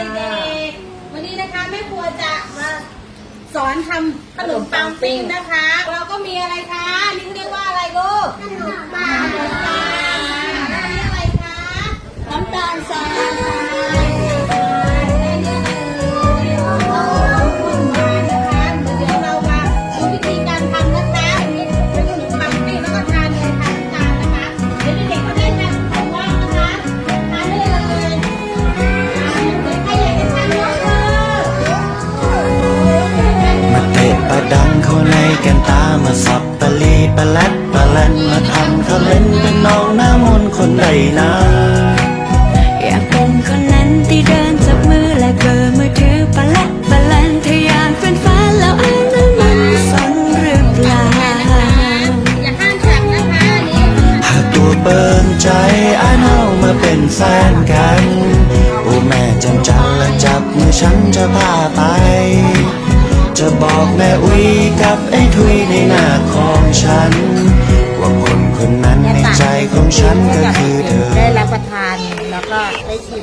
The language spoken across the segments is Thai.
เด็กๆวันนี้นะคะแม่ครัวจะมาสอนทำขนมปังปิ้งนะคะ เราก็มีอะไรคะ นี่เขาเรียกว่าอะไรลูกขนมปังขนมปังอันนี้อะไรคะน้ำตาลทรายและนี่เลยเราคนมานะคะเดี๋ยวเรามาดูวิธีการทำนะคะ กันตามาสับปะลีปะแลดปะแลนมาทำเขาเล่นเป็นน้องหน้ามนคนใดนะอยากเป็นคนนั้นที่เดินจับมือและเบอร์มือถือปะละปะลันถ้าอยากเป็นแฟนแล้วอ้างนั้นมันสนหรือเปล่าอย่าห้ามฉับนะคะหากตัวเปิ่นใจอ้าเอามาเป็นแฟนกัน จะบอกแม่อุ้ยกับไอ้ทุยในหน้าของฉัน ว่าคนคนนั้นในใจของฉันก็คือเธอ ได้รับประทานแล้วก็ได้ชิม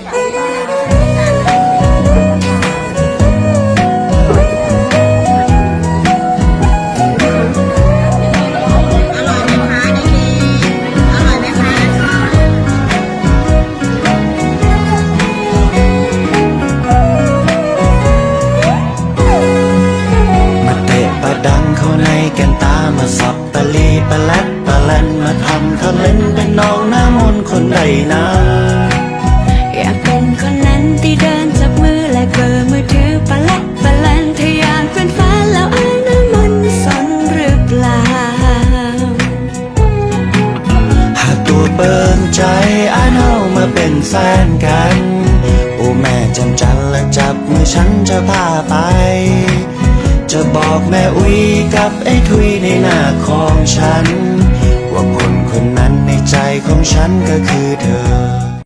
ดังเข้าในแกันตามาสับปะลีปะแลดปะแลนมาทำเขาเล่นเป็นน้องหน้ามนคนใดนะอยากเป็นคนนั้นที่เดินจับมือและเบอร์มือถือปะละปะลันถ้าอยากเป็นแฟนแล้วอ้างนั้นมันสนหรือเปล่า หากตัวเปินใจอ้ายเอามาเป็นแฟนกัน โอ้แม่จำจันและจับมือฉันจะพาไป จะบอกแม่อุ้ยกับไอ้ทุยในหน้าของฉัน ว่าคนคนนั้นในใจของฉันก็คือเธอ